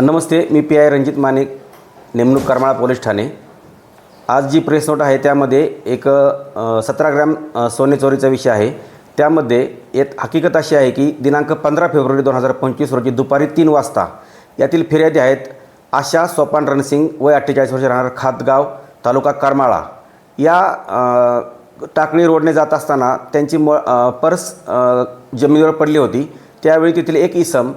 नमस्ते मी P I Ranjit Manik नेमणूक Karmala police Thane. आज जी प्रेस नोट आहे त्यामध्ये एक सतरा ग्रॅम सोने चोरीचा विषय आहे. त्यामध्ये एक हकीकत अशी आहे की दिनांक पंधरा फेब्रुवारी दोन हजार पंचवीस रोजी दुपारी तीन वाजता यातील फिर्यादी आहेत आशा सोपान रणसिंग वय अठ्ठेचाळीस वर्ष राहणार खातगाव तालुका करमाळा. या टाकळी रोडने जात असताना त्यांची म पर्स जमिनीवर पडली होती. त्यावेळी तेथील एक इसम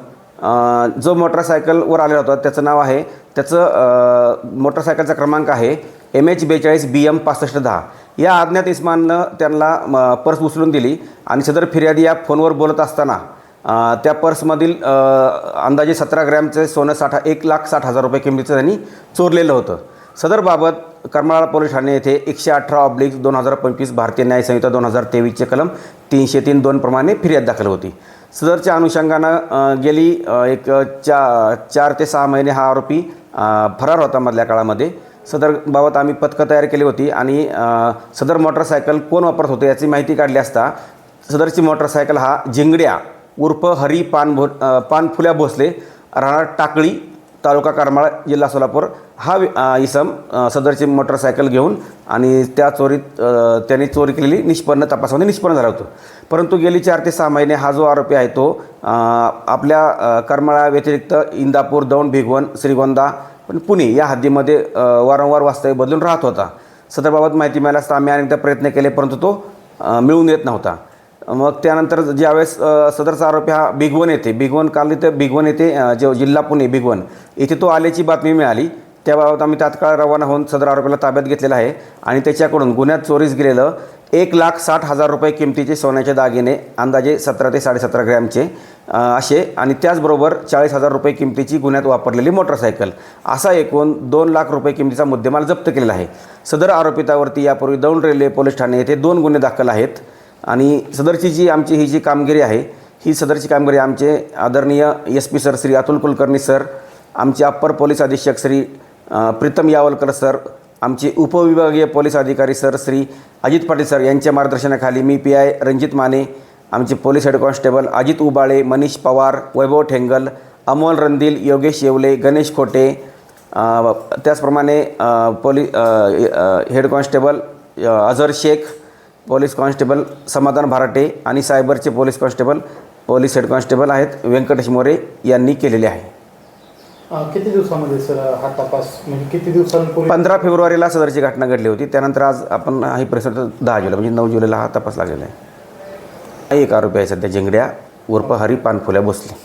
जो मोटरसायकलवर आलेला होता त्याचं नाव आहे त्याचं मोटरसायकलचा क्रमांक आहे एम एच बेचाळीस बी एम पासष्ट दहा. या अज्ञात इस्माननं त्यांना पर्स उचलून दिली आणि सदर फिर्यादी या फोनवर बोलत असताना त्या पर्समधील अंदाजे सतरा ग्रॅमचे सोनं साठा एक लाख साठ हजार रुपये किमतीचं त्यांनी चोरलेलं होतं. सदरबाबत करमाळा पोलीस ठाणे येथे एकशे अठरा ऑब्लिक दोन हजार पंचवीस भारतीय न्याय संहिता दोन हजार तेवीसचे कलम तीनशे तीन दोन प्रमाणे फिर्याद दाखल होती. सदरच्या अनुषंगानं गेली एक चा चार ते सहा महिने हा आरोपी फरार होता मधल्या काळामध्ये. सदर बाबत आम्ही पथकं तयार केली होती आणि सदर मोटरसायकल कोण वापरत होते याची माहिती काढली असता सदरची मोटरसायकल हा जिंगड्या उर्फ हरी पान भो पानफुल्या भोसले राहणार टाकळी तालुका करमाळा जिल्हा सोलापूर. हा इसम सदरची मोटरसायकल घेऊन आणि त्या चोरीत त्याने त्यांनी चोरी केलेली निष्पन्न तपासामध्ये निष्पन्न झाला होतो. परंतु गेली चार ते सहा महिने हा जो आरोपी आहे तो आपल्या करमाळा व्यतिरिक्त इंदापूर दौंड भिगवण श्रीगोंदा पण पुणे या हद्दीमध्ये वारंवार वास्तव्य बदलून राहत होता. सदरबाबत माहिती मिळाल्यास आम्ही अनेकदा प्रयत्न केले परंतु तो मिळून येत नव्हता. मग त्यानंतर ज्यावेळेस सदरचा आरोपी हा भिगवण येथे भिगवण काल इथं भिगवण येथे जे जिल्हा पुणे भिगवण इथे तो आल्याची बातमी मिळाली. त्याबाबत आम्ही तात्काळ रवाना होऊन सदर आरोपीला ताब्यात घेतलेला आहे आणि त्याच्याकडून गुन्ह्यात चोरीस गेलेलं एक लाख साठ हजार रुपये किमतीचे सोन्याचे दागिने अंदाजे सतरा ते साडेसतरा ग्रॅमचे असे आणि त्याचबरोबर चाळीस हजार रुपये किमतीची गुन्ह्यात वापरलेली मोटरसायकल. असा एकूण दोन लाख रुपये किमतीचा मुद्देमाल जप्त केलेला आहे. सदर आरोपितावरती यापूर्वी दौंड रेल्वे पोलीस ठाणे येथे दोन गुन्हे दाखल आहेत. आणि सदरची जी आमची ही जी कामगिरी आहे ही सदरची कामगिरी आमचे आदरणीय S P sir Shri Atul Kulkarni sir आमचे अप्पर पोलीस अधीक्षक श्री प्रीतम यावलकर सर आमचे उपविभागीय पोलीस अधिकारी सर श्री अजित पाटील सर यांच्या मार्गदर्शनाखाली मी पी आय रणजित माने आमचे police head constable Ajit Ubale Manish Pawar Vaibhav Thengal Amol Randil Yogesh Yewale Ganesh Khote त्याचप्रमाणे police head constable Azhar Shaikh police constable Samadhan Bharate आणि सायबरचे police constable police head constable आहेत व्यंकटेश मोरे यांनी केलेले आहे. किती दिवसामध्ये sir हा तपास म्हणजे किती दिवसांपूर्वी पंधरा फेब्रुवारीला सदरची घटना घडली होती त्यानंतर आज आपण ही प्रसिद्ध दहा जुलै म्हणजे नऊ जुलैला हा तपास लागलेला आहे. एक आरोपी आहे सध्या जिंगड्या उर्फ हरी पानफुल्या भोसले.